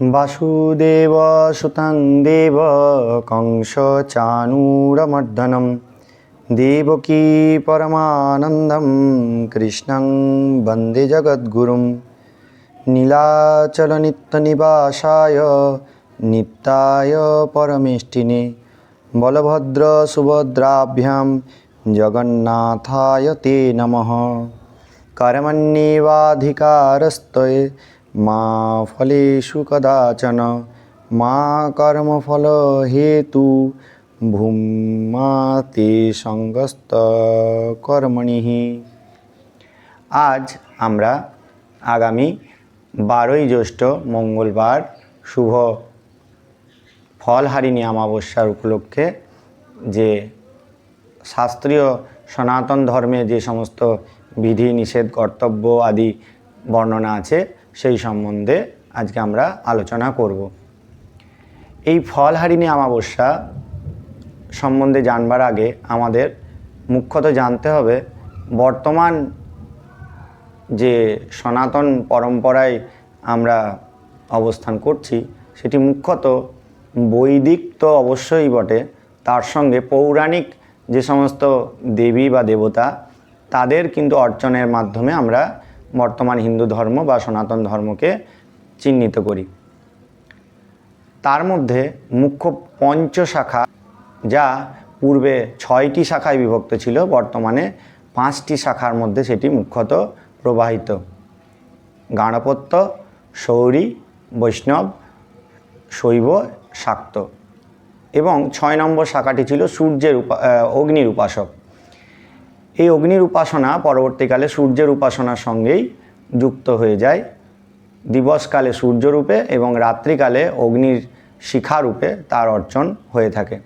वासुदेव सुतं देव कंसचाणूरमर्दनं देवकी परमानन्दं कृष्णं वन्दे जगद्गुरुं नीलाचलनित्यनिवासाय नित्याय परमेष्टिने बलभद्रसुभद्राभ्यां जगन्नाथाय ते नमः कर्मण्येवाधिकारस्तये মা ফলেষু কদাচন, মা কর্মফল হেতু ভূমাতে সঙ্গস্ত কর্মণি। আজ আমরা আগামী বারোই জ্যৈষ্ঠ মঙ্গলবার শুভ ফলহারিণী অমাবস্যার উপলক্ষে যে শাস্ত্রীয় সনাতন ধর্মে যে সমস্ত বিধি, নিষেধ, কর্তব্য আদি বর্ণনা আছে সেই সম্বন্ধে আজকে আমরা আলোচনা করব। এই ফলহারিণী অমাবস্যা সম্বন্ধে জানবার আগে আমাদের মুখ্যত জানতে হবে, বর্তমান যে সনাতন পরম্পরায় আমরা অবস্থান করছি, সেটি মুখ্যত বৈদিক তো অবশ্যই বটে, তার সঙ্গে পৌরাণিক যে সমস্ত দেবী বা দেবতা, তাদের কিন্তু অর্চনের মাধ্যমে আমরা বর্তমান হিন্দু ধর্ম বা সনাতন ধর্মকে চিহ্নিত করি। তার মধ্যে মুখ্য পঞ্চশাখা যা পূর্বে ছয়টি শাখায় বিভক্ত ছিল, বর্তমানে পাঁচটি শাখার মধ্যে সেটি মুখ্যত প্রবাহিত। গাণপত্য সৌরী বৈষ্ণব, শৈব, শাক্ত। এবং ছয় নম্বর শাখাটি ছিল সূর্যের উপা অগ্নির উপাসক। এই অগ্নির উপাসনা পরবর্তীকালে সূর্যের উপাসনার সঙ্গেই যুক্ত হয়ে যায়। দিবসকালে সূর্যরূপে এবং রাত্রিকালে অগ্নির শিখারূপে তার অর্চন হয়ে থাকে।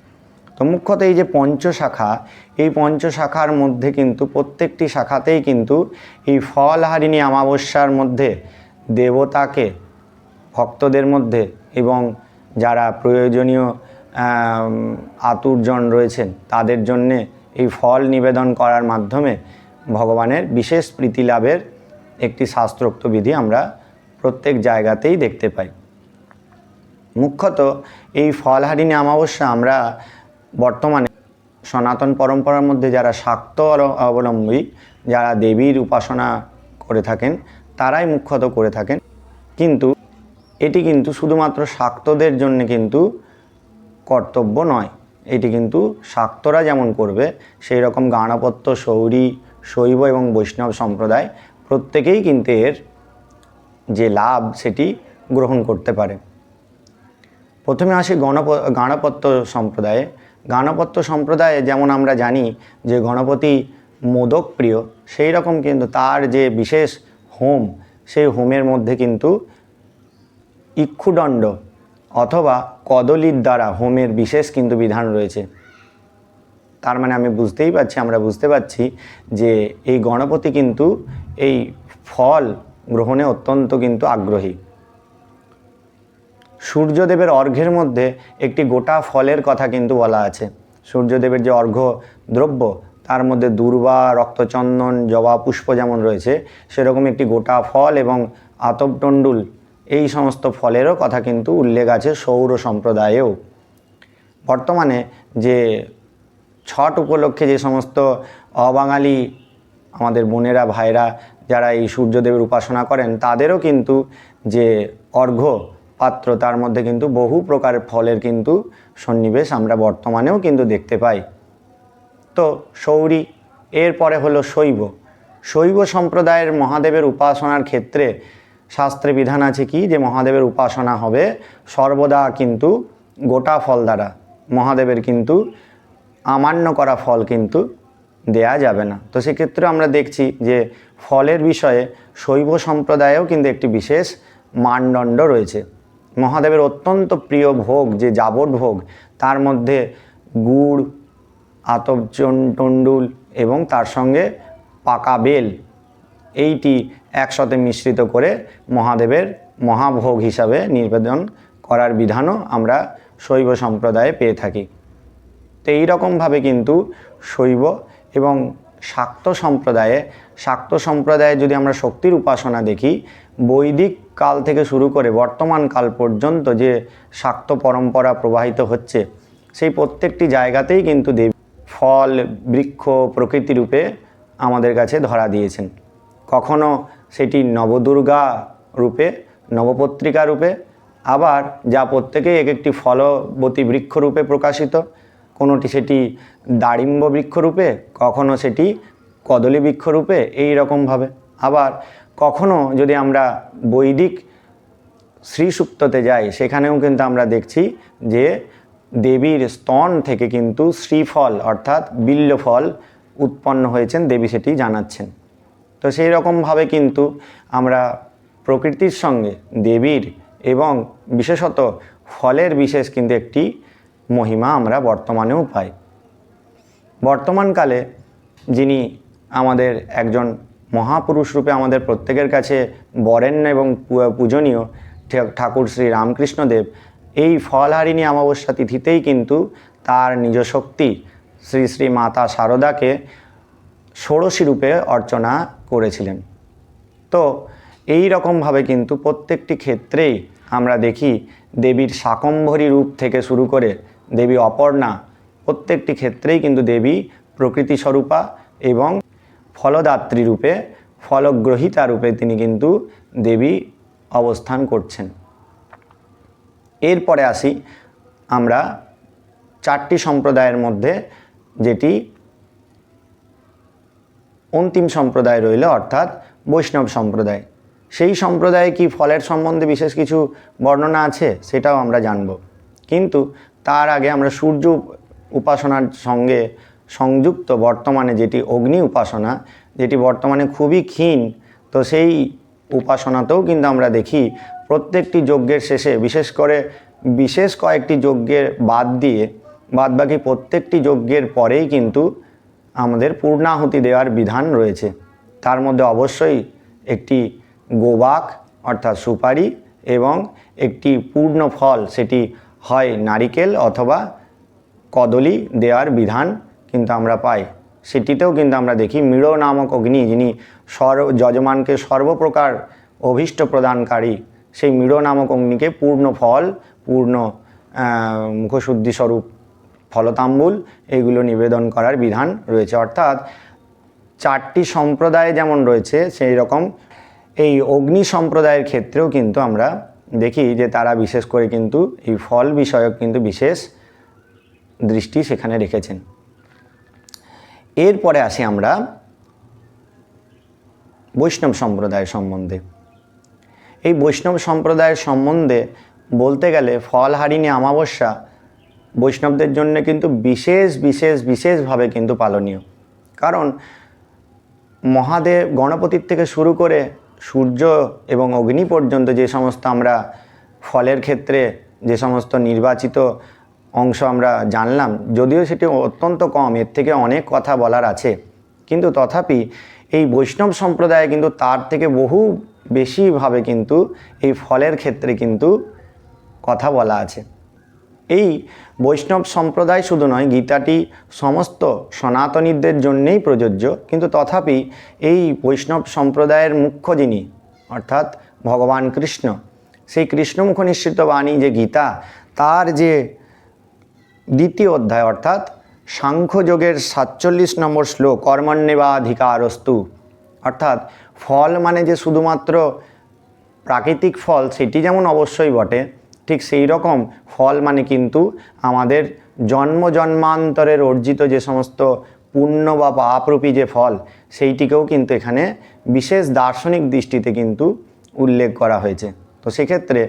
তো মুখ্যত এই যে পঞ্চশাখা, এই পঞ্চশাখার মধ্যে কিন্তু প্রত্যেকটি শাখাতেই কিন্তু এই ফলহারিণী অমাবস্যার মধ্যে দেবতাকে, ভক্তদের মধ্যে এবং যারা প্রয়োজনীয় আতুরজন রয়েছেন, তাদের জন্যে এই ফল নিবেদন করার মাধ্যমে ভগবানের বিশেষ প্রীতি লাভের একটি শাস্ত্রোক্ত বিধি আমরা প্রত্যেক জায়গাতেই দেখতে পাই। মুখ্যত এই ফলহারিণী অমাবস্যা আমরা বর্তমানে সনাতন পরম্পরার মধ্যে যারা শাক্ত অবলম্বী, যারা দেবীর উপাসনা করে থাকেন, তারাই মুখ্যত করে থাকেন। কিন্তু এটি কিন্তু শুধুমাত্র শাক্তদের জন্য কিন্তু কর্তব্য নয়। এটি কিন্তু শাক্তরা যেমন করবে, সেই রকম গাণপত্য সৌরী শৈব এবং বৈষ্ণব সম্প্রদায় প্রত্যেকেই কিন্তু এর যে লাভ সেটি গ্রহণ করতে পারে। প্রথমে আসি গণপ গণপত্য সম্প্রদায়ে। গণপত্য সম্প্রদায়ে যেমন আমরা জানি যে গণপতি মোদক প্রিয়, সেই রকম কিন্তু তার যে বিশেষ হোম, সেই হোমের মধ্যে কিন্তু ইক্ষুদণ্ড অথবা কদলির দ্বারা হোমের বিশেষ কিন্তু বিধান রয়েছে। তার মানে আমি বুঝতেই পারছি, আমরা বুঝতে পারছি যে এই গণপতি কিন্তু এই ফল গ্রহণে অত্যন্ত কিন্তু আগ্রহী। সূর্যদেবের অর্ঘ্যের মধ্যে একটি গোটা ফলের কথা কিন্তু বলা আছে। সূর্যদেবের যে অর্ঘ্য দ্রব্য, তার মধ্যে দুর্বা, রক্তচন্দন, জবা, পুষ্প যেমন রয়েছে, সেরকম একটি গোটা ফল এবং আতপটণ্ডুল এই সমস্ত ফলেরও কথা কিন্তু উল্লেখ আছে সৌর সম্প্রদায়েও। বর্তমানে যে ছট উপলক্ষে যে সমস্ত অবাঙালি আমাদের বোনেরা, ভাইরা যারা এই সূর্যদেবের উপাসনা করেন, তাদেরও কিন্তু যে অর্ঘ্য পাত্র, তার মধ্যে কিন্তু বহু প্রকার ফলের কিন্তু সন্নিবেশ আমরা বর্তমানেও কিন্তু দেখতে পাই। তো সৌরী, এরপরে হলো শৈব। শৈব সম্প্রদায়ের মহাদেবের উপাসনার ক্ষেত্রে শাস্ত্রে বিধান আছে কি যে মহাদেবের উপাসনা হবে? সর্বদা কিন্তু গোটা ফল দ্বারা। মহাদেবের কিন্তু আমান্য করা ফল কিন্তু দেয়া যাবে না। তো সেক্ষেত্রে আমরা দেখছি যে ফলের বিষয়ে শৈব সম্প্রদায়েও কিন্তু একটি বিশেষ মানদণ্ড রয়েছে। মহাদেবের অত্যন্ত প্রিয় ভোগ যে যাবট ভোগ তার মধ্যে গুড় আতপ টন্ডুল এবং তার সঙ্গে পাকা বেল, এইটি একসাথে মিশ্রিত করে মহাদেবের মহাভোগ হিসাবে নিবেদন করার বিধানও আমরা শৈব সম্প্রদায়ে পেয়ে থাকি। তো এই রকমভাবে কিন্তু শৈব এবং শাক্ত সম্প্রদায়ে শাক্ত সম্প্রদায়ে যদি আমরা শক্তির উপাসনা দেখি, বৈদিক কাল থেকে শুরু করে বর্তমান কাল পর্যন্ত যে শাক্ত পরম্পরা প্রবাহিত হচ্ছে, সেই প্রত্যেকটি জায়গাতেই কিন্তু দেবী ফল, বৃক্ষ প্রকৃতি রূপে আমাদের কাছে ধরা দিয়েছেন। কখনো সেটি নবদুর্গা রূপে, নবপত্রিকা রূপে, আবার যা প্রত্যেকেই এক একটি ফলবতী বৃক্ষরূপে প্রকাশিত, কোনোটি সেটি দাড়িম্ব বৃক্ষরূপে কখনো সেটি কদলী বৃক্ষরূপে এই রকমভাবে। আবার কখনো যদি আমরা বৈদিক শ্রীসুক্ততে যাই, সেখানেও কিন্তু আমরা দেখছি যে দেবীর স্তন থেকে কিন্তু শ্রীফল অর্থাৎ বিল্ল ফল উৎপন্ন হয়েছেন, দেবী সেটি জানাচ্ছেন। তো সেই রকমভাবে কিন্তু আমরা প্রকৃতির সঙ্গে দেবীর এবং বিশেষত ফলের বিশেষ কিন্তু একটি মহিমা আমরা বর্তমানেও পাই। বর্তমানকালে যিনি আমাদের একজন মহাপুরুষ রূপে আমাদের প্রত্যেকের কাছে বরেণ্য এবং পূজনীয় ঠাকুর শ্রী রামকৃষ্ণদেব, এই ফলহারিণী অমাবস্যা তিথিতেই কিন্তু তার নিজ শক্তি শ্রী শ্রী মাতা শারদাকে ষোড়শী রূপে অর্চনা করেছিলেন। তো এই রকমভাবে কিন্তু প্রত্যেকটি ক্ষেত্রেই আমরা দেখি দেবীর শাকম্ভরী রূপ থেকে শুরু করে দেবী অপর্ণা প্রত্যেকটি ক্ষেত্রেই কিন্তু দেবী প্রকৃতি স্বরূপা এবং ফলদাত্রী রূপে, ফলগ্রহিতা রূপে তিনি কিন্তু দেবী অবস্থান করছেন। এরপরে আসি আমরা চারটি সম্প্রদায়ের মধ্যে যেটি অন্তিম সম্প্রদায় রইল, অর্থাৎ বৈষ্ণব সম্প্রদায়। সেই সম্প্রদায়ে কি ফলের সম্বন্ধে বিশেষ কিছু বর্ণনা আছে? সেটাও আমরা জানব। কিন্তু তার আগে আমরা সূর্য উপাসনার সঙ্গে সংযুক্ত বর্তমানে যেটি অগ্নি উপাসনা, যেটি বর্তমানে খুবই ক্ষীণ, তো সেই উপাসনাতেও কিন্তু আমরা দেখি প্রত্যেকটি যজ্ঞের শেষে, বিশেষ করে বিশেষ কয়েকটি যজ্ঞের বাদ দিয়ে বাদবাকি প্রত্যেকটি যজ্ঞের পরেই কিন্তু আমাদের পূর্ণাহুতি দেওয়ার বিধান রয়েছে। তার মধ্যে অবশ্যই একটি গোবাক অর্থাৎ সুপারি এবং একটি পূর্ণ ফল সেটি হয় নারিকেল অথবা কদলি দেওয়ার বিধান কিন্তু আমরা পাই। সেটিতেও কিন্তু আমরা দেখি মৃড় নামক অগ্নি যিনি সর্ব যজমানকে সর্বপ্রকার অভীষ্ট প্রদানকারী। সেই মৃড় নামক অগ্নিকে পূর্ণ ফল পূর্ণ আহ, মুখশুদ্ধি স্বরূপ ফলতাম্বুল এইগুলো নিবেদন করার বিধান রয়েছে। অর্থাৎ চারটি সম্প্রদায় যেমন রয়েছে, সেই রকম এই অগ্নি সম্প্রদায়ের ক্ষেত্রেও কিন্তু আমরা দেখি যে তারা বিশেষ করে কিন্তু এই ফল বিষয়ক কিন্তু বিশেষ দৃষ্টি সেখানে রেখেছেন। এরপরে আসি আমরা বৈষ্ণব সম্প্রদায় সম্বন্ধে। এই বৈষ্ণব সম্প্রদায়ের সম্বন্ধে বলতে গেলে ফলহারিণী অমাবস্যা বৈষ্ণবদের জন্য কিন্তু বিশেষ বিশেষ, বিশেষভাবে কিন্তু পালনীয়। কারণ মহাদেব গণপতির থেকে শুরু করে সূর্য এবং অগ্নি পর্যন্ত যে সমস্ত আমরা ফলের ক্ষেত্রে যে সমস্ত নির্বাচিত অংশ আমরা জানলাম, যদিও সেটি অত্যন্ত কম, এর থেকে অনেক কথা বলার আছে। কিন্তু তথাপি এই বৈষ্ণব সম্প্রদায়ে কিন্তু তার থেকে বহু বেশিভাবে কিন্তু এই ফলের ক্ষেত্রে কিন্তু কথা বলা আছে। এই বৈষ্ণব সম্প্রদায় শুধু নয়, গীতাটি সমস্ত সনাতনীদের জন্যেই প্রযোজ্য। কিন্তু তথাপি এই বৈষ্ণব সম্প্রদায়ের মুখ্য যিনি, অর্থাৎ ভগবান কৃষ্ণ, সেই কৃষ্ণমুখ নিঃসৃত বাণী যে গীতা, তার যে দ্বিতীয় অধ্যায়, অর্থাৎ সাংখ্যযোগের সাতচল্লিশ নম্বর শ্লোক, কর্মণ্যেবাধিকারস্তু, অর্থাৎ ফল মানে যে শুধুমাত্র প্রাকৃতিক ফল, সেটি যেমন অবশ্যই বটে ঠিক সেই রকম ফল মানে কিন্তু আমাদের জন্ম জন্মান্তরের অর্জিত যে সমস্ত পুণ্য বা পাপরূপী যে ফল, সেইটিকেও কিন্তু এখানে বিশেষ দার্শনিক দৃষ্টিতে কিন্তু উল্লেখ করা হয়েছে। তো সেক্ষেত্রে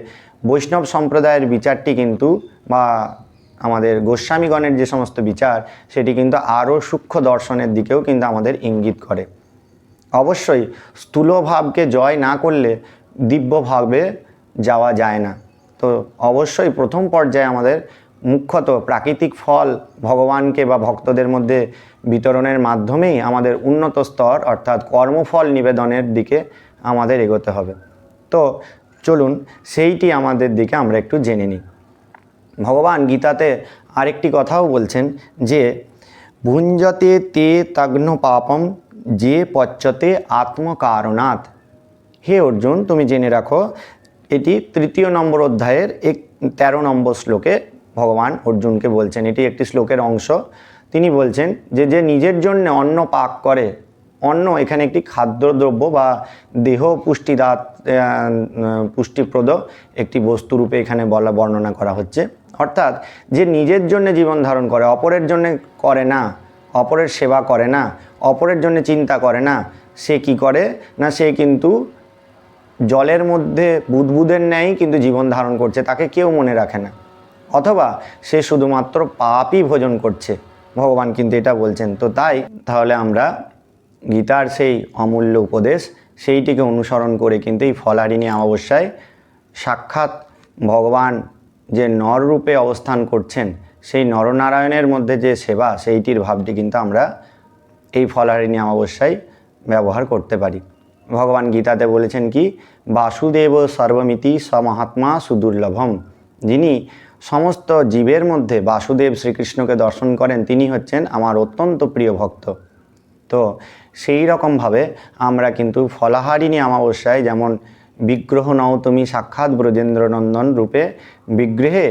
বৈষ্ণব সম্প্রদায়ের বিচারটি কিন্তু বা আমাদের গোস্বামীগণের যে সমস্ত বিচার, সেটি কিন্তু আরও সূক্ষ্ম দর্শনের দিকেও কিন্তু আমাদের ইঙ্গিত করে। অবশ্যই স্থূলভাবকে জয় না করলে দিব্যভাবে যাওয়া যায় না। তো অবশ্যই প্রথম পর্যায়ে আমাদের মুখ্যত প্রাকৃতিক ফল ভগবানকে বা ভক্তদের মধ্যে বিতরণের মাধ্যমেই আমাদের উন্নত স্তর অর্থাৎ কর্মফল নিবেদনের দিকে আমাদের এগোতে হবে। তো চলুন সেইটি আমাদের দিকে আমরা একটু জেনে নিই। ভগবান গীতাতে আরেকটি কথাও বলছেন যে, ভুঞ্জতে তে তগ্ন পাপম, যে পচ্যতে আত্মকারণাৎ। হে অর্জুন, তুমি জেনে রাখো এটি তৃতীয় নম্বর অধ্যায়ের এক, তেরো নম্বর শ্লোকে ভগবান অর্জুনকে বলছেন। এটি একটি শ্লোকের অংশ। তিনি বলছেন যে যে নিজের জন্য অন্ন পাক করে, অন্ন এখানে একটি খাদ্যদ্রব্য বা দেহ পুষ্টিদাত পুষ্টিপ্রদ একটি বস্তুরূপে এখানে বলা, বর্ণনা করা হচ্ছে। অর্থাৎ যে নিজের জন্য জীবন ধারণ করে, অপরের জন্য করে না, অপরের সেবা করে না, অপরের জন্য চিন্তা করে না, সে কি করে? না, সে কিন্তু জলের মধ্যে বুদবুদের ন্যায় কিন্তু জীবন ধারণ করছে, তাকে কেউ মনে রাখে না। অথবা সে শুধুমাত্র পাপই ভোজন করছে। ভগবান কিন্তু এটা বলছেন। তো তাই তাহলে আমরা গীতার সেই অমূল্য উপদেশ, সেইটিকে অনুসরণ করে কিন্তু এই ফলারিণী অমাবস্যায় সাক্ষাৎ ভগবান যে নররূপে অবস্থান করছেন, সেই নরনারায়ণের মধ্যে যে সেবা, সেইটির ভাবটি কিন্তু আমরা এই ফলারিণী অমাবস্যায় ব্যবহার করতে পারি। ভগবান গীতাতে বলেছেন কি, বাসুদেব সর্বমিতি সমহাত্মা সুদুর্লভম। যিনি সমস্ত জীবের মধ্যে বাসুদেব শ্রীকৃষ্ণকে দর্শন করেন, তিনি হচ্ছেন আমার অত্যন্ত প্রিয় ভক্ত। তো সেই রকমভাবে আমরা কিন্তু ফলাহারিণী অমাবস্যায় যেমন বিগ্রহ নও তুমি সাক্ষাৎ ব্রজেন্দ্রনন্দন রূপে বিগ্রহে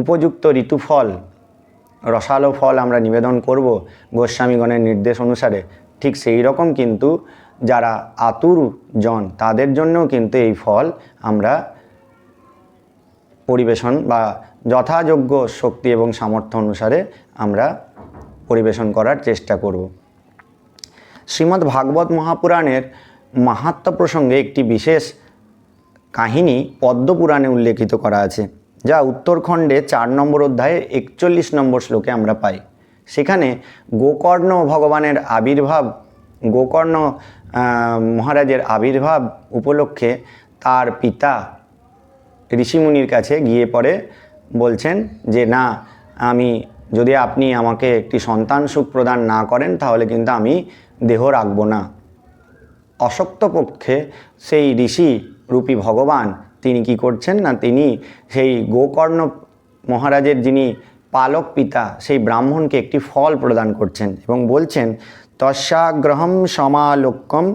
উপযুক্ত ঋতুফল, রসালো ফল আমরা নিবেদন করব গোস্বামীগণের নির্দেশ অনুসারে, ঠিক সেই রকম কিন্তু যারা আতুর জন, তাদের জন্যও কিন্তু এই ফল আমরা পরিবেশন বা যথাযোগ্য শক্তি এবং সামর্থ্য অনুসারে আমরা পরিবেশন করার চেষ্টা করব। শ্রীমদ্ ভাগবত মহাপুরাণের মাহাত্ম্য প্রসঙ্গে একটি বিশেষ কাহিনী পদ্মপুরাণে উল্লেখিত করা আছে, যা উত্তরখণ্ডে চার নম্বর অধ্যায়ে একচল্লিশ নম্বর শ্লোকে আমরা পাই। সেখানে গোকর্ণ ভগবানের আবির্ভাব, গোকর্ণ মহারাজের আবির্ভাব উপলক্ষে তার পিতা ঋষিমুনির কাছে গিয়ে পরে বলছেন যে, না, আমি, যদি আপনি আমাকে একটি সন্তান সুখ প্রদান না করেন, তাহলে কিন্তু আমি দেহ রাখব না। অশক্ত পক্ষে সেই ঋষি রূপী ভগবান তিনি কি করছেন না, তিনি সেই গোকর্ণ মহারাজের যিনি পালক পিতা, সেই ব্রাহ্মণকে একটি ফল প্রদান করছেন এবং বলছেন তস্যাগ্রহম সমালোক্যম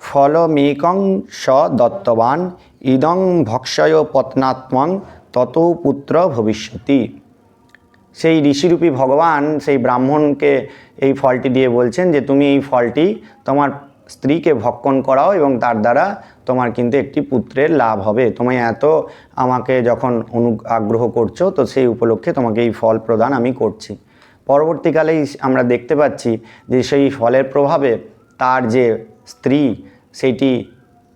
ফলমেকং স দত্তবান ইদং ভক্ষয় পত্নাত্মং তত পুত্র ভবিষ্যতি। সেই ঋষিরূপী ভগবান, সেই ব্রাহ্মণকে এই ফলটি দিয়ে বলছেন যে, তুমি এই ফলটি তোমার স্ত্রীকে ভক্ষণ করাও এবং তার দ্বারা তোমার কিন্তু একটি পুত্রের লাভ হবে। তুমি এত আমাকে যখন অনু, আগ্রহ করছ, তো সেই উপলক্ষে তোমাকে এই ফল প্রদান আমি করছি। পরবর্তীকালেই আমরা দেখতে পাচ্ছি যে সেই ফলের প্রভাবে তার যে স্ত্রী সেইটি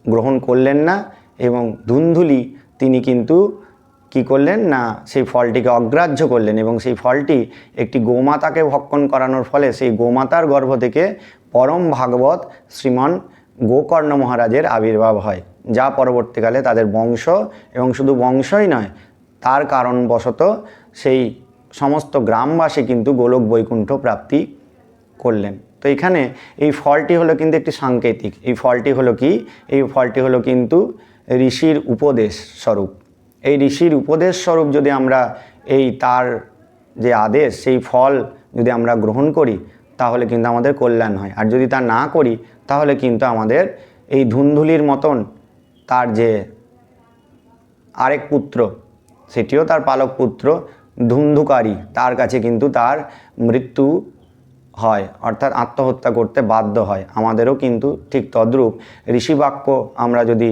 গ্রহণ করলেন না এবং ধুন্ধুলি তিনি কিন্তু কি করলেন না, সেই ফলটিকে অগ্রাহ্য করলেন এবং সেই ফলটি একটি গোমাতাকে ভক্ষণ করানোর ফলে সেই গোমাতার গর্ভ থেকে পরম ভাগবত শ্রীমন গোকর্ণ মহারাজের আবির্ভাব হয়, যা পরবর্তীকালে তাদের বংশ এবং শুধু বংশই নয়, তার কারণবশত সেই সমস্ত গ্রামবাসী কিন্তু গোলক বৈকুণ্ঠ প্রাপ্তি করলেন। তো এখানে এই ফলটি হলো কিন্তু একটি সাংকেতিক। এই ফলটি হলো কি? এই ফলটি হলো কিন্তু ঋষির উপদেশ স্বরূপ। এই ঋষির উপদেশ স্বরূপ যদি আমরা এই তার যে আদেশ, সেই ফল যদি আমরা গ্রহণ করি, তাহলে কিন্তু আমাদের কল্যাণ হয়। আর যদি তা না করি, তাহলে কিন্তু আমাদের এই ধুন্ধুলির মতন তার যে আরেক পুত্র, সেটিও তার পালক পুত্র ধুন্ধুকারী। তার কাছে কিন্তু তার মৃত্যু হয়, অর্থাৎ আত্মহত্যা করতে বাধ্য হয়। আমাদেরও কিন্তু ঠিক তদ্রূপ ঋষিবাক্য আমরা যদি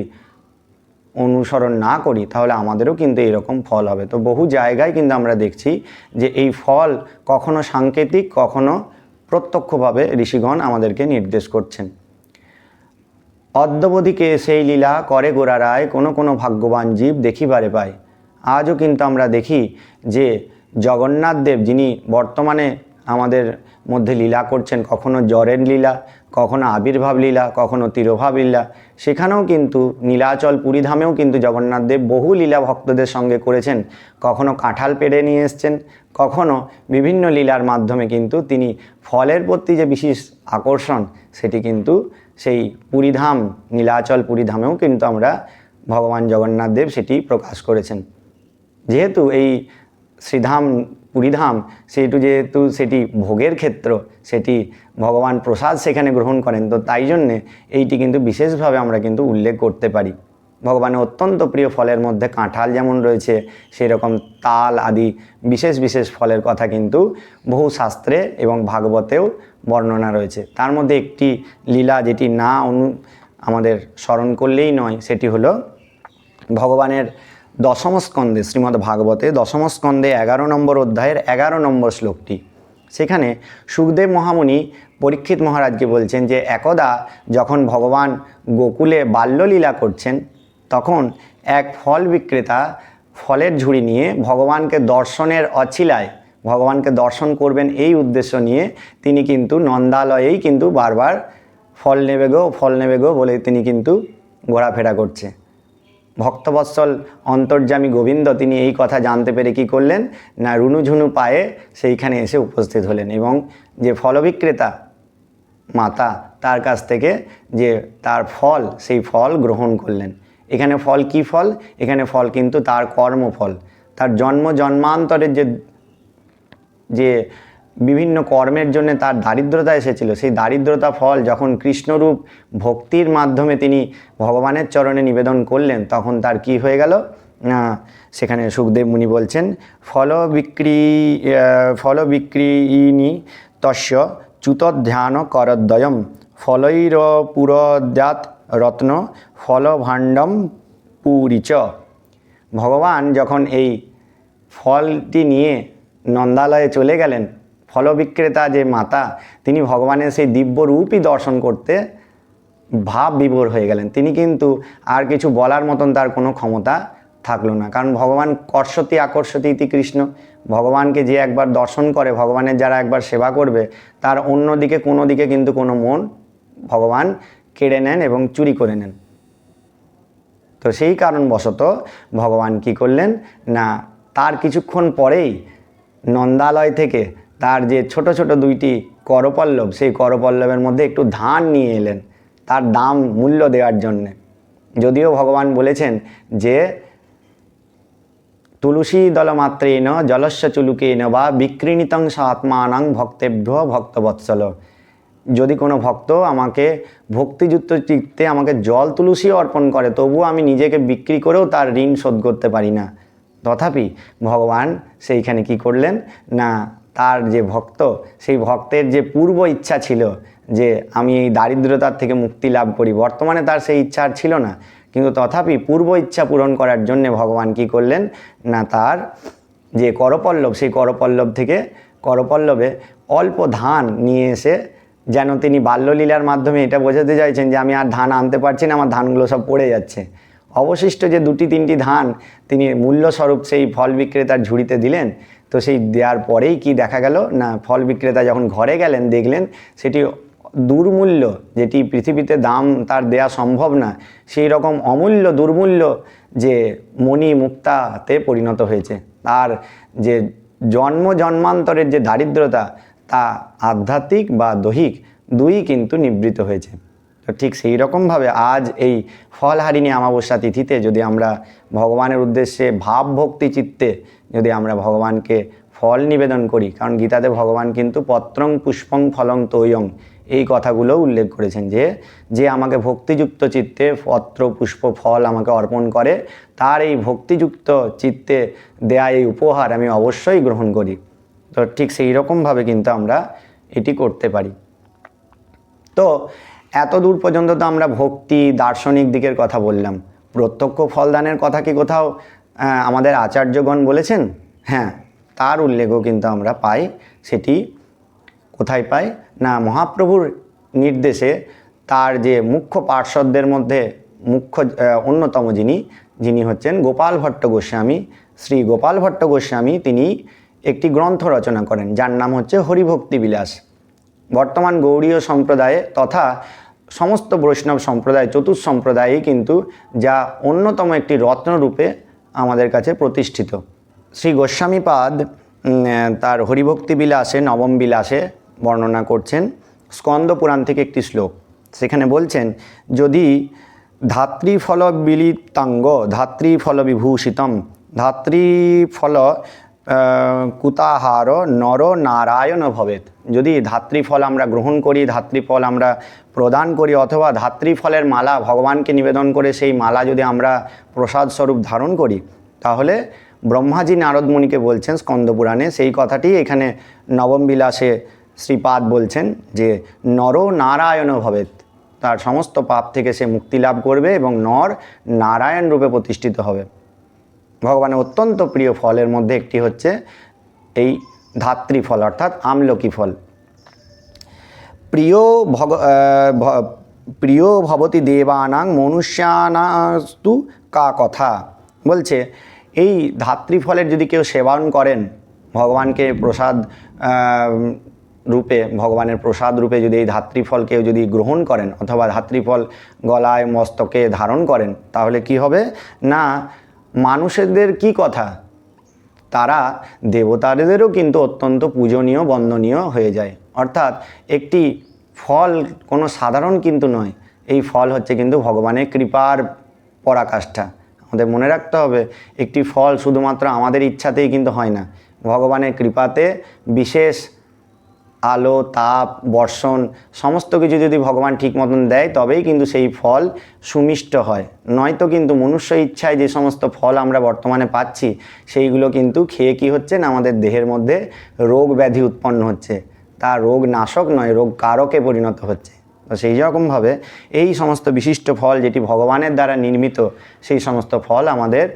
অনুসরণ না করি, তাহলে আমাদেরও কিন্তু এরকম ফল হবে। তো বহু জায়গায় কিন্তু আমরা দেখছি যে এই ফল কখনো সাংকেতিক, কখনো প্রত্যক্ষভাবে ঋষিগণ আমাদেরকে নির্দেশ করছেন। অদ্যবধিকে সেই লীলা করে গোড়া রায় কোনো কোনো ভাগ্যবান জীব দেখিবারে পায়। আজও কিন্তু আমরা দেখি যে জগন্নাথ দেব, যিনি বর্তমানে আমাদের মধ্যে লীলা করছেন, কখনো জ্বরের লীলা, কখনো আবির্ভাব লীলা, কখনো তিরোভাব লীলা, সেখানেও কিন্তু নীলাচল পুরীধামেও কিন্তু জগন্নাথ দেব বহু লীলা ভক্তদের সঙ্গে করেছেন। কখনো কাঁঠাল পেড়ে নিয়ে এসছেন, কখনো বিভিন্ন লীলার মাধ্যমে কিন্তু তিনি ফলের প্রতি যে বিশেষ আকর্ষণ, সেটি কিন্তু সেই পুরীধাম নীলাচল পুরীধামেও কিন্তু আমরা ভগবান জগন্নাথ দেব সেটি প্রকাশ করেছেন। যেহেতু এই শ্রীধাম, পুরীধাম সেটু যেহেতু সেটি ভোগের ক্ষেত্র, সেটি ভগবান প্রসাদ সেখানে গ্রহণ করেন, তো তাই জন্যে এইটি কিন্তু বিশেষভাবে আমরা কিন্তু উল্লেখ করতে পারি। ভগবানের অত্যন্ত প্রিয় ফলের মধ্যে কাঁঠাল যেমন রয়েছে সেই রকম তাল আদি বিশেষ বিশেষ ফলের কথা কিন্তু বহু শাস্ত্রে এবং ভাগবতেও বর্ণনা রয়েছে। তার মধ্যে একটি লীলা যেটি না অনু আমাদের স্মরণ করলেই নয়, সেটি হলো ভগবানের দশম স্কন্ধে, শ্রীমদ্ ভাগবতে দশম স্কন্ধে এগারো নম্বর অধ্যায়ের এগারো নম্বর শ্লোকটি। সেখানে সুখদেব মহামুনি পরীক্ষিত মহারাজকে বলছেন যে, একদা যখন ভগবান গোকুলে বাল্যলীলা করছেন, তখন এক ফল বিক্রেতা ফলের ঝুড়ি নিয়ে ভগবানকে দর্শনের অছিলায়, ভগবানকে দর্শন করবেন এই উদ্দেশ্য নিয়ে তিনি কিন্তু নন্দালয়েই কিন্তু বারবার ফল নেবে গো, ফল নেবে গো বলে তিনি কিন্তু ঘোরাফেরা করছে। ভক্তবৎসল অন্তর্যামী গোবিন্দ তিনি এই কথা জানতে পেরে কি করলেন? না রুনুঝুনু পায়ে সেইখানে এসে উপস্থিত হলেন এবং যে ফল বিক্রেতা মাতা তার কাছ থেকে যে তার ফল, সেই ফল গ্রহণ করলেন। এখানে ফল কি ফল? এখানে ফল কিন্তু তার কর্মফল। তার জন্ম জন্মান্তরের যে যে বিভিন্ন কর্মের জন্য তার দারিদ্রতা এসেছিল। সেই দারিদ্রতা ফল যখন কৃষ্ণরূপ ভক্তির মাধ্যমে তিনি ভগবানের চরণে নিবেদন করলেন, তখন তার কি হয়ে গেল? না, সেখানে সুখদেব মুনি বলছেন, ফল বিক্রি ফল বিক্রিণী তস্য চ্যুত ধ্যান করদ্বয়ম, ফলৈর পুরদ্যাত রত্ন ফলভাণ্ডম পুরিচ। ভগবান যখন এই ফলটি নিয়ে নন্দালয়ে চলে গেলেন ফল বিক্রেতা যে মাতা, তিনি ভগবানের সেই দিব্য রূপই দর্শন করতে ভাব বিভোর হয়ে গেলেন। তিনি কিন্তু আর কিছু বলার মতন তার কোনো ক্ষমতা থাকল না। কারণ ভগবান কর্ষতি আকর্ষতি ইতি কৃষ্ণ। ভগবানকে যে একবার দর্শন করে, ভগবানের যারা একবার সেবা করবে, তার অন্য দিকে কোনো দিকে কিন্তু কোনো মন ভগবান কেড়ে নেন এবং চুরি করে নেন। তো সেই কারণবশত ভগবান কি করলেন? না, তার কিছুক্ষণ পরেই নন্দালয় থেকে তার যে ছোট ছোট দুইটি করপল্লব, সেই করপল্লবের মধ্যে একটু ধান নিয়ে এলেন তার দাম মূল্য দেওয়ার জন্যে। যদিও ভগবান বলেছেন যে, তুলসী দলমাত্রেন জলস্য চুলুকেন বা বিক্রিণিতং আত্মানাং ভক্তেভ্য ভক্তবৎসল। যদি কোনো ভক্ত আমাকে ভক্তিযুক্ত চিত্তে আমাকে জল তুলসী অর্পণ করে তবুও আমি নিজেকে বিক্রি করেও তার ঋণ শোধ করতে পারি না। তথাপি ভগবান সেইখানে কি করলেন? না তার যে ভক্ত, সেই ভক্তের যে পূর্ব ইচ্ছা ছিল যে আমি এই দারিদ্রতার থেকে মুক্তি লাভ করি, বর্তমানে তার সেই ইচ্ছা আর ছিল না। কিন্তু তথাপি পূর্ব ইচ্ছা পূরণ করার জন্যে ভগবান কি করলেন? না, তার যে করপল্লব, সেই করপল্লব থেকে করপল্লবে অল্প ধান নিয়ে এসে যেন তিনি বাল্যলীলার মাধ্যমে এটা বোঝাতে চাইছেন যে আমি আর ধান আনতে পারছি না, আমার ধানগুলো সব পড়ে যাচ্ছে। অবশিষ্ট যে দুটি তিনটি ধান তিনি মূল্যস্বরূপ সেই ফল বিক্রেতার ঝুড়িতে দিলেন তো সেই দেওয়ার পরেই কি দেখা গেল? না, ফল বিক্রেতা যখন ঘরে গেলেন, দেখলেন সেটি দুর্মূল্য, যেটি পৃথিবীতে দাম তার দেয়া সম্ভব না, সেই রকম অমূল্য দুর্মূল্য যে মণি মুক্তাতে পরিণত হয়েছে। তার যে জন্ম জন্মান্তরের যে দারিদ্রতা, তা আধ্যাত্মিক বা দৈহিক দুই কিন্তু নিবৃত হয়েছে। তো ঠিক সেই রকমভাবে আজ এই ফলহারিণী অমাবস্যা তিথিতে যদি আমরা ভগবানের উদ্দেশ্যে ভাব ভক্তি চিত্তে যদি আমরা ভগবানকে ফল নিবেদন করি, কারণ গীতাতে ভগবান কিন্তু পত্রং পুষ্পং ফলং তৈয়ং, এই কথাগুলো উল্লেখ করেছেন যে যে আমাকে ভক্তিযুক্ত চিত্তে পত্র, পুষ্প, ফল আমাকে অর্পণ করে, তার এই ভক্তিযুক্ত চিত্তে দেয়া এই উপহার আমি অবশ্যই গ্রহণ করি। তো ঠিক সেই রকমভাবে কিন্তু আমরা এটি করতে পারি। তো এত দূর পর্যন্ত তো আমরা ভক্তি, দার্শনিক দিকের কথা বললাম। প্রত্যক্ষ ফলদানের কথা কি কোথাও আমাদের আচার্যগণ বলেছেন হ্যাঁ তার উল্লেখও কিন্তু আমরা পাই, সেটি কোথায় পাই? না, মহাপ্রভুর নির্দেশে তার যে মুখ্য পার্শ্বদের মধ্যে মুখ্য অন্যতম যিনি যিনি হচ্ছেন গোপাল ভট্ট গোস্বামী। শ্রী গোপাল ভট্ট গোস্বামী তিনি একটি গ্রন্থ রচনা করেন, যার নাম হচ্ছে হরিভক্তি বিলাস। বর্তমান গৌড়ীয় সম্প্রদায়ে তথা সমস্ত বৈষ্ণব সম্প্রদায়, চতুর্থ সম্প্রদায়ই কিন্তু যা অন্যতম একটি রত্নরূপে আমাদের কাছে প্রতিষ্ঠিত। শ্রী গোস্বামীপাদ তার হরিভক্তি বিলাসে, নবম বিলাসে বর্ণনা করছেন স্কন্দ পুরাণ থেকে একটি শ্লোক। সেখানে বলছেন, যদি ধাত্রীফল বিলিতাঙ্গ ধাত্রীফল বিভূষিতম ধাত্রীফল কুতাহার নর নারায়ণ ভবেত। যদি ধাত্রীফল আমরা গ্রহণ করি, ধাত্রীফল আমরা প্রদান করি, অথবা ধাত্রীফলের মালা ভগবানকে নিবেদন করে সেই মালা যদি আমরা প্রসাদ স্বরূপ ধারণ করি, তাহলে ব্রহ্মাজি নারদ মুনিকে বলছেন স্কন্দপুরাণে সেই কথাটি এখানে নবম বিলাসে শ্রীপাদ বলছেন যে, নর নারায়ণ ভবেত। তার সমস্ত পাপ থেকে সে মুক্তি লাভ করবে এবং নর নারায়ণ রূপে প্রতিষ্ঠিত হবে। ভগবানের অত্যন্ত প্রিয় ফলের মধ্যে একটি হচ্ছে এই ধাত্রী ফল, অর্থাৎ আমলকি ফল। প্রিয় ভগ প্রিয় ভবতি দেবানাং মনুষ্যানাস্তু কা কথা। বলছে, এই ধাত্রী ফলের যদি কেউ সেবন করেন, ভগবানকে প্রসাদ রূপে, ভগবানের প্রসাদ রূপে যদি এই ধাত্রীফল কেউ যদি গ্রহণ করেন, অথবা ধাত্রীফল গলায় মস্তকে ধারণ করেন, তাহলে কি হবে? না মানুষেদের কি কথা? তারা দেবতাদেরও কিন্তু অত্যন্ত পূজনীয়, বন্দনীয় হয়ে যায়। অর্থাৎ একটি ফল কোনো সাধারণ কিন্তু নয়। এই ফল হচ্ছে কিন্তু ভগবানের কৃপার পরাকাষ্ঠা। আমাদের মনে রাখতে হবে, একটি ফল শুধুমাত্র আমাদের ইচ্ছাতেই কিন্তু হয় না। ভগবানের কৃপাতে বিশেষ আলো, তাপ, বর্ষণ, সমস্ত কিছু যদি ভগবান ঠিক মতন দেয়, তবেই কিন্তু সেই ফল সুমিষ্ট হয়। নয়তো কিন্তু মনুষ্য ইচ্ছায় যে সমস্ত ফল আমরা বর্তমানে পাচ্ছি, সেইগুলো কিন্তু খেয়ে কি হচ্ছে না আমাদের দেহের মধ্যে রোগ ব্যাধি উৎপন্ন হচ্ছে। তা রোগ নাশক নয়, রোগ কারকে পরিণত হচ্ছে। তো সেই রকমভাবে এই সমস্ত বিশিষ্ট ফল যেটি ভগবানের দ্বারা নির্মিত, সেই সমস্ত ফল আমাদের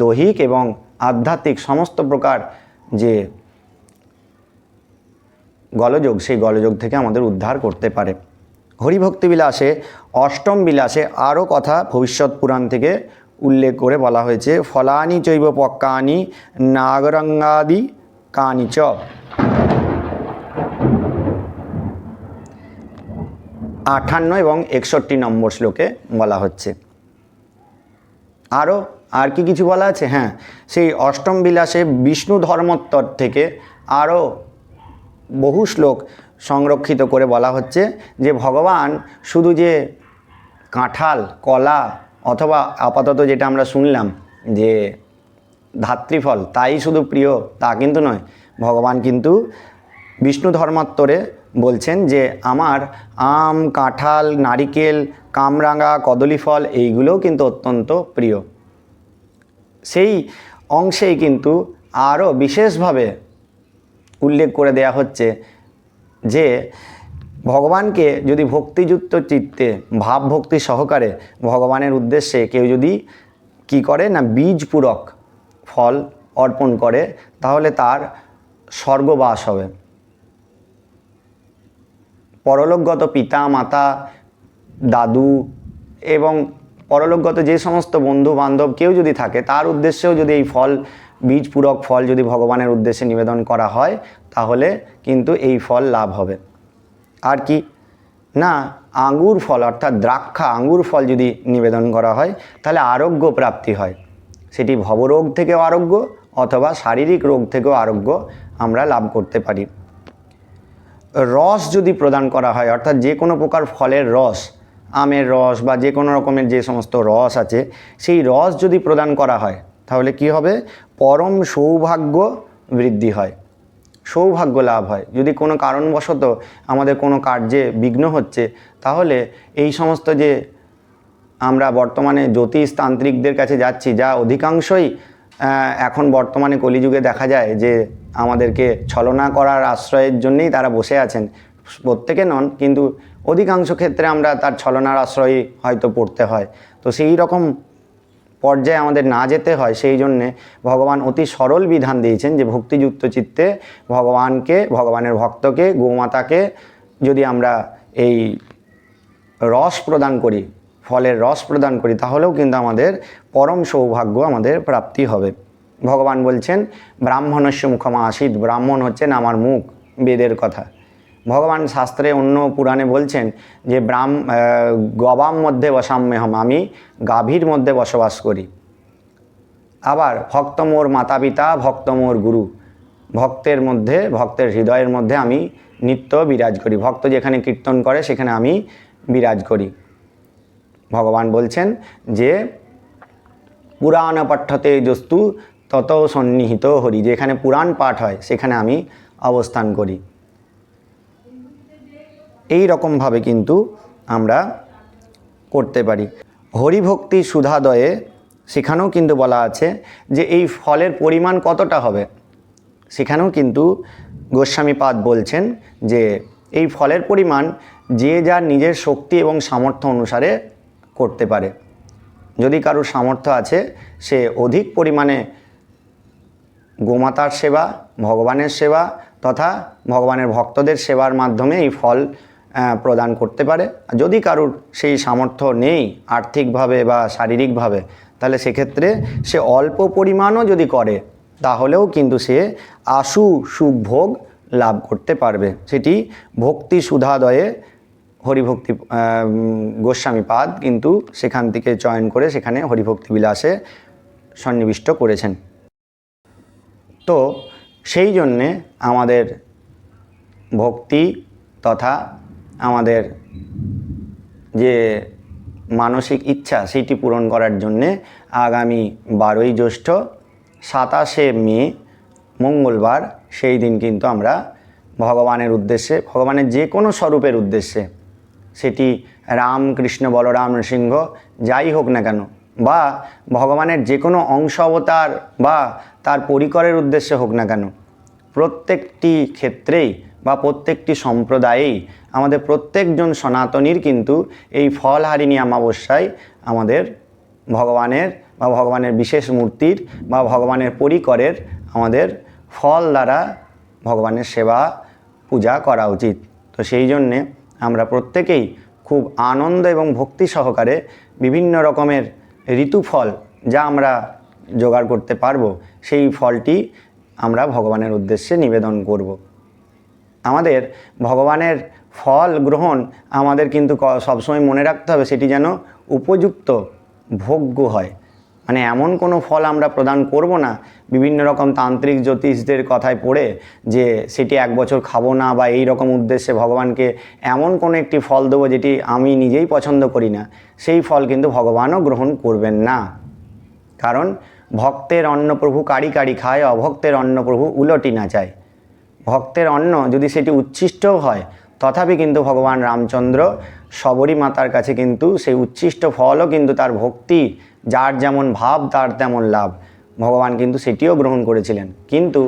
দৈহিক এবং আধ্যাত্মিক সমস্ত প্রকার যে গলযোগ, সেই গলযোগ থেকে আমাদের উদ্ধার করতে পারে। হরিভক্তি বিলাসে, অষ্টম বিলাসে আরও কথা ভবিষ্যৎ পুরাণ থেকে উল্লেখ করে বলা হয়েছে, ফলানি চৈব পক্কানি, নাগরঙ্গাদি কানি চ। আঠান্ন এবং একষট্টি নম্বর শ্লোকে বলা হচ্ছে। আরও, আর কি কিছু বলা আছে? হ্যাঁ সেই অষ্টম বিলাসে বিষ্ণু ধর্মোত্তর থেকে আরও বহু শ্লোক সংরক্ষিত করে বলা হচ্ছে যে ভগবান শুধু যে কাঁঠাল, কলা অথবা আপাতত যেটা আমরা শুনলাম যে ধাত্রীফল তাই শুধু প্রিয়, তা কিন্তু নয়। ভগবান কিন্তু বিষ্ণু ধর্মাত্তরে বলছেন যে আমার আম, কাঁঠাল, নারিকেল, কামরাঙা কদলী ফল এইগুলোও কিন্তু অত্যন্ত প্রিয়। সেই অংশেই কিন্তু আরও বিশেষভাবে উল্লেখ করে দেয়া হচ্ছে যে, ভগবানকে যদি ভক্তিযুক্ত চিত্তে ভাব ভক্তি সহকারে ভগবানের উদ্দেশ্যে কেউ যদি কি করে না বীজপূরক ফল অর্পণ করে, তাহলে তার স্বর্গবাস হবে। পরলোকগত পিতা, মাতা, দাদু এবং পরলোকগত যে সমস্ত বন্ধু বান্ধব কেউ যদি থাকে, তার উদ্দেশ্যেও যদি এই ফল বীজপূরক ফল যদি ভগবানের উদ্দেশ্যে নিবেদন করা হয়, তাহলে কিন্তু এই ফল লাভ হবে। আর কি? না, আঙ্গুর ফল, অর্থাৎ দ্রাক্ষা, আঙ্গুর ফল যদি নিবেদন করা হয়, তাহলে আরোগ্য প্রাপ্তি হয়। সেটি ভবরোগ থেকেও আরোগ্য, অথবা শারীরিক রোগ থেকেও আরোগ্য আমরা লাভ করতে পারি। রস যদি প্রদান করা হয়, অর্থাৎ যে কোনো প্রকার ফলের রস, আমের রস বা যে কোনো রকমের যে সমস্ত রস আছে, সেই রস যদি প্রদান করা হয় তাহলে কি হবে? পরম সৌভাগ্য বৃদ্ধি হয়। সৌভাগ্য লাভ হয়। যদি কোনো কারণবশত আমাদের কোনো কার্যে বিঘ্ন হচ্ছে, তাহলে এই সমস্ত যে আমরা বর্তমানে জ্যোতিষ তান্ত্রিকদের কাছে যাচ্ছি, যা অধিকাংশই এখন বর্তমানে কলিযুগে দেখা যায় যে আমাদেরকে ছলনা করার আশ্রয়ের জন্যেই তারা বসে আছেন। প্রত্যেকে নন, কিন্তু অধিকাংশ ক্ষেত্রে আমরা তার ছলনার আশ্রয়ে হয়তো পড়তে হয়। তো সেই রকম পর্যায়ে আমাদের না যেতে হয়, সেই জন্যে ভগবান অতি সরল বিধান দিয়েছেন যে ভক্তিযুক্ত চিত্তে ভগবানকে, ভগবানের ভক্তকে, গোমাতাকে যদি আমরা এই রস প্রদান করি, ফলের রস প্রদান করি, তাহলেও কিন্তু আমাদের পরম সৌভাগ্য আমাদের প্রাপ্তি হবে। ভগবান বলছেন, ব্রাহ্মণস্য মুখমা আসিত ব্রাহ্মণ হচ্ছেন আমার মুখ, বেদের কথা। ভগবান শাস্ত্রে অন্য পুরাণে বলছেন যে ব্রাহ্ম গবাম মধ্যে বসাম্যহম, আমি গাভীর মধ্যে বসবাস করি। আবার ভক্ত মোর মাতা পিতা ভক্ত মোর গুরু, ভক্তের মধ্যে, ভক্তের হৃদয়ের মধ্যে আমি নিত্য বিরাজ করি। ভক্ত যেখানে কীর্তন করে, সেখানে আমি বিরাজ করি। ভগবান বলছেন যে, পুরাণ পঠ্যতে যস্তু তত সন্নিহিত হরি। যেখানে পুরাণ পাঠ হয়, সেখানে আমি অবস্থান করি। এই রকমভাবে কিন্তু আমরা করতে পারি। হরিভক্তি সুধাদয়ে সেখানেও কিন্তু বলা আছে যে এই ফলের পরিমাণ কতটা হবে। সেখানেও কিন্তু গোস্বামীপাদ বলছেন যে এই ফলের পরিমাণ যে যার নিজের শক্তি এবং সামর্থ্য অনুসারে করতে পারে। যদি কারোর সামর্থ্য আছে, সে অধিক পরিমাণে গোমাতার সেবা, ভগবানের সেবা তথা ভগবানের ভক্তদের সেবার মাধ্যমে এই ফল প্রদান করতে পারে। যদি কারুর সেই সামর্থ্য নেই আর্থিকভাবে বা শারীরিকভাবে, তাহলে সেক্ষেত্রে সে অল্প পরিমাণও যদি করে, তাহলেও কিন্তু সে আশু সুখ ভোগ লাভ করতে পারবে। সেটি ভক্তি সুধাদয়ে হরিভক্তি গোস্বামী পাদ কিন্তু সেখান থেকে চয়ন করে সেখানে হরিভক্তি বিলাসে সন্নিবিষ্ট করেছেন। তো সেই জন্যে আমাদের ভক্তি তথা আমাদের যে মানসিক ইচ্ছা সেটি পূরণ করার জন্যে আগামী বারোই জ্যৈষ্ঠ সাতাশে মে, মঙ্গলবার সেই দিন কিন্তু আমরা ভগবানের উদ্দেশ্যে, ভগবানের যে কোনো স্বরূপের উদ্দেশ্যে সেটি রাম কৃষ্ণ বলরাম, নৃসিংহ যাই হোক না কেন বা ভগবানের যে কোনো অংশ অবতার বা তার পরিকরের উদ্দেশ্যে হোক না কেন প্রত্যেকটি ক্ষেত্রেই বা প্রত্যেকটি সম্প্রদায়েই আমাদের প্রত্যেকজন সনাতনীর কিন্তু এই ফলহারিণী অমাবস্যায় আমাদের ভগবানের বা ভগবানের বিশেষ মূর্তির বা ভগবানের পরিকরের আমাদের ফল দ্বারা ভগবানের সেবা, পূজা করা উচিত তো সেই জন্যে আমরা প্রত্যেকেই খুব আনন্দ এবং ভক্তি সহকারে বিভিন্ন রকমের ঋতুফল যা আমরা জোগাড় করতে পারব, সেই ফলটি আমরা ভগবানের উদ্দেশ্যে নিবেদন করব। আমাদের ভগবানের ফল গ্রহণ আমাদের কিন্তু সবসময় মনে রাখতে হবে, সেটি যেন উপযুক্ত ভোগ্য হয়। মানে এমন কোনো ফল আমরা প্রদান করব না, বিভিন্ন রকম তান্ত্রিক জ্যোতিষদের কথায় পড়ে যে সেটি এক বছর খাব না বা এই রকম উদ্দেশ্যে ভগবানকে এমন কোনো একটি ফল দেবো যেটি আমি নিজেই পছন্দ করি না, সেই ফল কিন্তু ভগবানও গ্রহণ করবেন না। কারণ ভক্তের অন্নপ্রভু কারি কারি খায়, অভক্তের অন্নপ্রভু উলটি না চায়। ভক্তের অন্ন যদি সেটি উচ্ছিষ্টও হয়, তথাপি কিন্তু ভগবান রামচন্দ্র সবরী মাতার কাছে কিন্তু সেই উচ্ছিষ্ট ফলও কিন্তু তার ভক্তি, যার যেমন ভাব, তার তেমন লাভ। ভগবান কিন্তু সেটিও গ্রহণ করেছিলেন। কিন্তু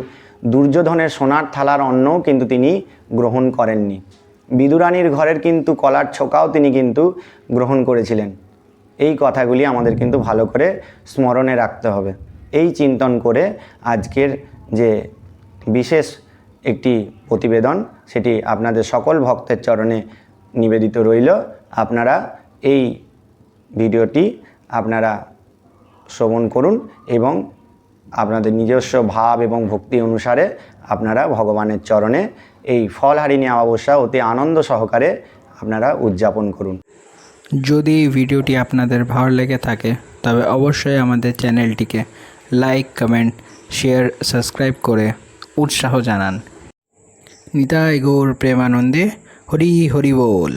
দুর্যোধনের সোনার থালার অন্নও কিন্তু তিনি গ্রহণ করেননি। বিদুরানীর ঘরের কিন্তু কলার ছোকাও তিনি কিন্তু গ্রহণ করেছিলেন। এই কথাগুলি আমাদের কিন্তু ভালো করে স্মরণে রাখতে হবে। এই চিন্তন করে আজকের যে বিশেষ একটি প্রতিবেদন, সেটি আপনাদের সকল ভক্তের চরণে নিবেদিত রইল। আপনারা এই ভিডিওটি আপনারা শ্রবণ করুন এবং আপনাদের নিজস্ব ভাব এবং ভক্তি অনুসারে আপনারা ভগবানের চরণে এই ফলহারিণী অমাবস্যা অতি আনন্দ সহকারে আপনারা উদযাপন করুন। যদি এই ভিডিওটি আপনাদের ভালো লেগে থাকে, তবে অবশ্যই আমাদের চ্যানেলটিকে লাইক, কমেন্ট, শেয়ার, সাবস্ক্রাইব করে উৎসাহ জানান। নিতাই গৌর প্রেমানন্দে হরি হরি বল।